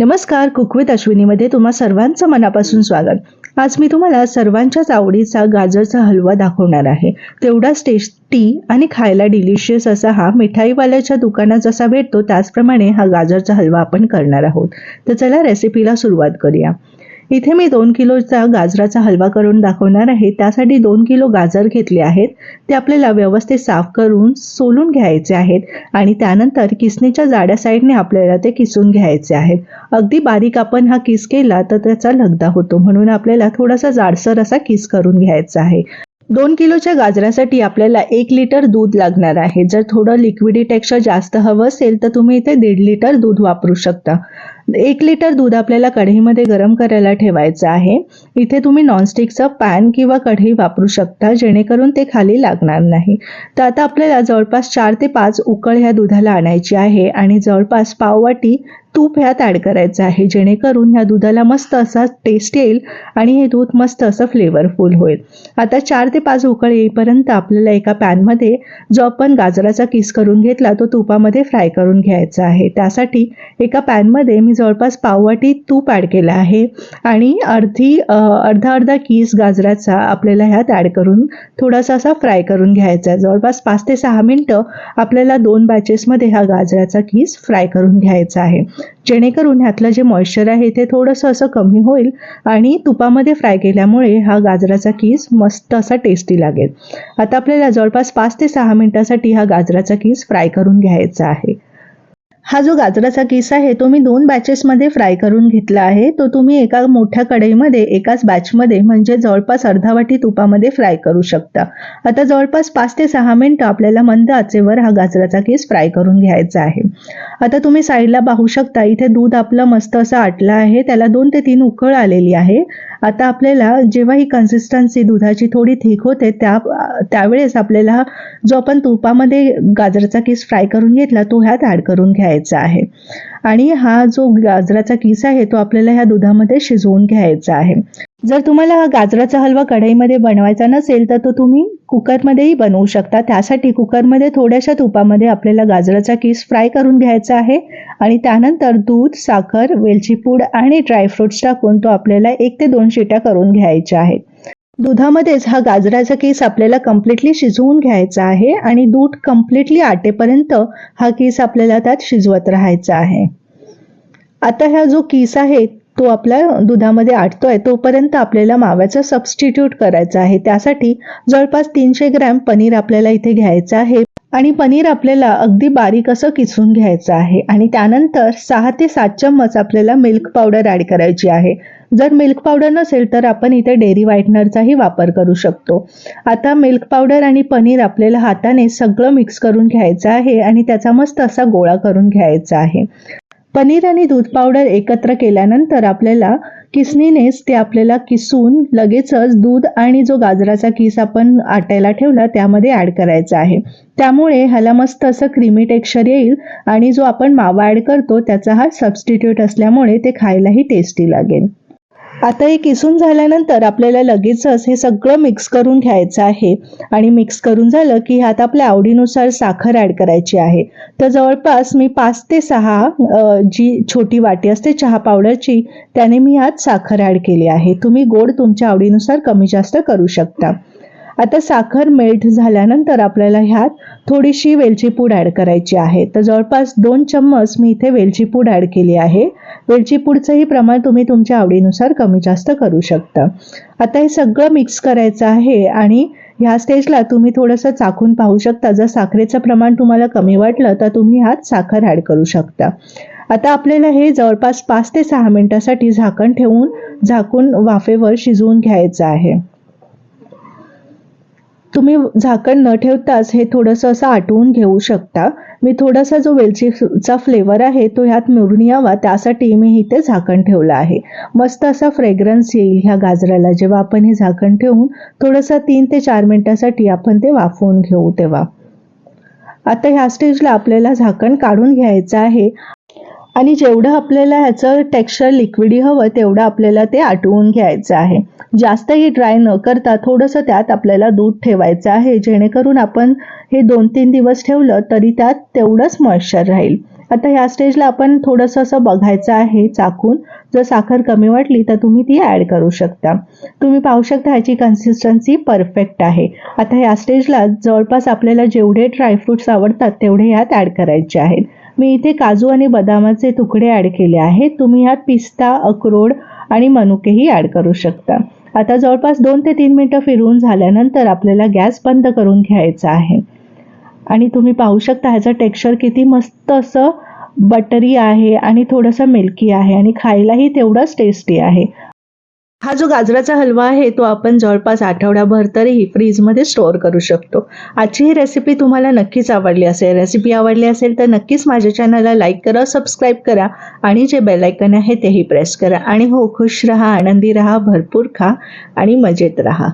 नमस्कार कुकवित अश्विनीमध्ये तुम्हा सर्वांचं मनापासून स्वागत. आज मी तुम्हाला सर्वांच्याच आवडीचा गाजरचा हलवा दाखवणार आहे. तेवढाच टेस्टी आणि खायला डिलिशियस असा हा मिठाईवाल्याच्या दुकानात जसा भेटतो त्याचप्रमाणे हा गाजरचा हलवा आपण करणार आहोत. तर चला रेसिपीला सुरुवात करूया. इथे मी दोन किलोचा गाजराचा हलवा करून दाखवणार आहे. त्यासाठी दोन किलो गाजर घेतले आहेत. ते आपल्याला व्यवस्थित साफ करून सोलून घ्यायचे आहेत आणि त्यानंतर किसणीच्या जाड्या साईडने आपल्याला ते किसून घ्यायचे आहेत. अगदी बारीक आपण हा किस केला तर त्याचा लगदा होतो. म्हणून आपल्याला थोडासा जाडसर असा किस करून घ्यायचा आहे. दोन किलोच्या गाजरासाठी आपल्याला एक लिटर दूध लागणार आहे. जर थोडं लिक्विडी टेक्स्चर जास्त हवं असेल तर तुम्ही इथे दीड लिटर दूध वापरू शकता. एक लिटर दूध आपल्याला कढईमध्ये गरम करायला ठेवायचं आहे. इथे तुम्ही नॉनस्टिकचा पॅन किंवा कढई वापरू शकता जेणेकरून ते खाली लागणार नाही. तर आता आपल्याला जवळपास चार ते पाच उकळ ह्या दुधाला आणायची आहे आणि जवळपास पाववाटी तूप ह्यात ॲड करायचं आहे जेणेकरून ह्या दुधाला मस्त असा टेस्ट येईल आणि हे दूध मस्त असं फ्लेवरफुल होईल. आता चार ते पाच उकळ येईपर्यंत आपल्याला एका पॅनमध्ये जो आपण गाजराचा किस करून घेतला तो तुपामध्ये फ्राय करून घ्यायचा आहे. त्यासाठी एका पॅनमध्ये मी जवळपास पाववाटी तूप ॲड केलं आहे. आणि अर्धी अर्धा अर्धा कीस गाजराचा आपल्याला ह्यात ॲड करून थोडासा असा फ्राय करून घ्यायचा आहे. जवळपास पाच ते सहा मिनटं आपल्याला दोन बॅचेसमध्ये हा गाजराचा कीस फ्राय करून घ्यायचा आहे. जेणेकरून ह्यातलं जे मॉइश्चर आहे ते थोडंसं असं कमी होईल आणि तुपामध्ये फ्राय केल्यामुळे हा गाजराचा कीस मस्त असा टेस्टी लागेल. आता आपल्याला जवळपास पाच ते सहा मिनटासाठी हा गाजराचा कीस फ्राय करून घ्यायचा आहे. हा जो गाजराचा किस आहे तो मी दोन बॅचेसमध्ये फ्राय करून घेतला आहे. तो तुम्ही एका मोठ्या कढईमध्ये एकाच बॅचमध्ये म्हणजे जवळपास अर्धा वाटी तुपामध्ये फ्राय करू शकता. आता जवळपास पाच ते सहा मिनटं आपल्याला मंद आचेवर हा गाजराचा किस फ्राय करून घ्यायचा आहे. आता तुम्ही साईडला पाहू शकता इथे दूध आपलं मस्त असं आटलं आहे. त्याला दोन ते तीन उकळ आलेली आहे. आता आपल्याला जेव्हा ही कन्सिस्टन्सी दुधाची थोडी थिक होते त्या त्यावेळेस आपल्याला जो आपण तुपामध्ये गाजराचा किस फ्राय करून घेतला तो ह्यात ॲड करून घ्यायचा आहे. आणि हा जो गाजराचा किस आहे तो आपल्याला ह्या दुधामध्ये शिजवून घ्यायचा आहे. जर तुम्हाला हा गाजराचा हलवा कढईमध्ये बनवायचा नसेल तर तो तुम्ही कुकरमध्येही बनवू शकता. त्यासाठी कुकरमध्ये थोड्याशा तुपामध्ये आपल्याला गाजराचा किस फ्राय करून घ्यायचा आहे. आणि त्यानंतर दूध साखर वेलची पूड आणि ड्रायफ्रुट्स टाकून तो आपल्याला एक ते दोन शिट्या करून घ्यायच्या आहेत. दुधामध्येच हा गाजराचा केस आपल्याला कम्प्लिटली शिजवून घ्यायचा आहे आणि दूध कम्प्लिटली आटेपर्यंत हा केस आपल्याला त्यात शिजवत राहायचा आहे. आता हा जो केस आहे तो आपल्या दुधामध्ये आटतोय तोपर्यंत आपल्याला माव्याचा सबस्टिट्यूट करायचा आहे. त्यासाठी जवळपास तीनशे ग्रॅम पनीर आपल्याला इथे घ्यायचं आहे. आणि पनीर आपल्याला अगदी बारीक असं किसून घ्यायचं आहे. आणि त्यानंतर सहा ते सात चम्मच आपल्याला मिल्क पावडर ॲड करायची आहे. जर मिल्क पावडर नसेल तर आपण इथे डेअरी व्हाईटनरचाही वापर करू शकतो. आता मिल्क पावडर आणि पनीर आपल्याला हाताने सगळं मिक्स करून घ्यायचं आहे आणि त्याचा मस्त असा गोळा करून घ्यायचा आहे. पनीर आणि दूध पावडर एकत्र केल्यानंतर आपल्याला किसनीनेच ते आपल्याला किसून लगेचच दूध आणि जो गाजराचा किस आपण आटायला ठेवला त्यामध्ये ॲड करायचा आहे. त्यामुळे ह्याला मस्त असं क्रीमी टेक्स्चर येईल आणि जो आपण मावा ॲड करतो त्याचा हा सबस्टिट्यूट असल्यामुळे ते खायलाही टेस्टी लागेल. आता हे किसून झाल्यानंतर आपल्याला लगेचच हे सगळं मिक्स करून घ्यायचं आहे. आणि मिक्स करून झालं की ह्यात आपल्या आवडीनुसार साखर ॲड करायची आहे. तर जवळपास मी पाच ते सहा जी छोटी वाटी असते चहा पावडरची त्याने मी ह्यात साखर ॲड केली आहे. तुम्ही गोड तुमच्या आवडीनुसार कमी जास्त करू शकता. आता साखर मेल्ट झाल्यानंतर आपल्याला ह्यात थोडीशी वेलची पूड ॲड करायची आहे. तर जवळपास दोन चम्मच मी इथे वेलची पूड ॲड केली आहे. वेलची पूडचंही प्रमाण तुम्ही तुमच्या आवडीनुसार कमी जास्त करू शकता. आता हे सगळं मिक्स करायचं आहे आणि ह्या स्टेजला तुम्ही थोडंसं चाखून पाहू शकता. जर साखरेचं प्रमाण तुम्हाला कमी वाटलं तर तुम्ही ह्यात साखर ॲड करू शकता. आता आपल्याला हे जवळपास पाच ते सहा मिनटासाठी झाकण ठेवून झाकून वाफेवर शिजवून घ्यायचं आहे. तुम्ही झाकण न ठेवताच हे थोडंसं असं आटवून घेऊ शकता. मी थोडासा जो वेलचीचा फ्लेवर आहे तो ह्यात मिळून यावा. त्यासाठी मी इथे झाकण ठेवलं आहे. मस्त असा फ्रेग्रन्स येईल ह्या गाजराला. जेव्हा आपण हे झाकण ठेवून थोडंसं तीन ते चार मिनटासाठी आपण ते वाफवून घेऊ तेव्हा. आता ह्या स्टेजला आपल्याला झाकण काढून घ्यायचं आहे. आणि जेवढं आपल्याला ह्याचं टेक्स्चर लिक्विडी हवं तेवढं आपल्याला ते आटवून घ्यायचं आहे. जास्तही ड्राय न करता थोडंसं त्यात आपल्याला दूध ठेवायचं आहे जेणेकरून आपण हे दोन तीन दिवस ठेवलं तरी त्यात तेवढंच मॉइश्चर राहील. आता ह्या स्टेजला आपण थोडंसं असं बघायचं आहे चाकून. जर साखर कमी वाटली तर तुम्ही ती ॲड करू शकता. तुम्ही पाहू शकता ह्याची कन्सिस्टन्सी परफेक्ट आहे. आता ह्या स्टेजला जवळपास आपल्याला जेवढे ड्रायफ्रुट्स आवडतात तेवढे ह्यात ॲड करायचे आहेत. मी इथे काजू आणि बदामाचे तुकडे ॲड केले आहेत. तुम्ही ह्यात पिस्ता अक्रोड आणि मनुकेही ॲड करू शकता. आता जवळपास दोन ते तीन मिनटं फिरवून झाल्यानंतर आपल्याला गॅस बंद करून घ्यायचा आहे. आणि तुम्ही पाहू शकता ह्याचं टेक्स्चर किती मस्त असं बटरी आहे आणि थोडंसं मिल्की आहे आणि खायलाही तेवढंच टेस्टी आहे. हा जो गाजराचा हलवा आहे तो आपण जवळपास आठवड्याभर तरीही फ्रीजमध्ये स्टोअर करू शकतो. आजची ही रेसिपी तुम्हाला नक्कीच आवडली असेल. रेसिपी आवडली असेल तर नक्कीच माझ्या चॅनलला लाईक करा सबस्क्राईब करा आणि जे बेलायकन आहे तेही प्रेस करा. आणि हो खुश रहा आनंदी रहा भरपूर खा आणि मजेत रहा.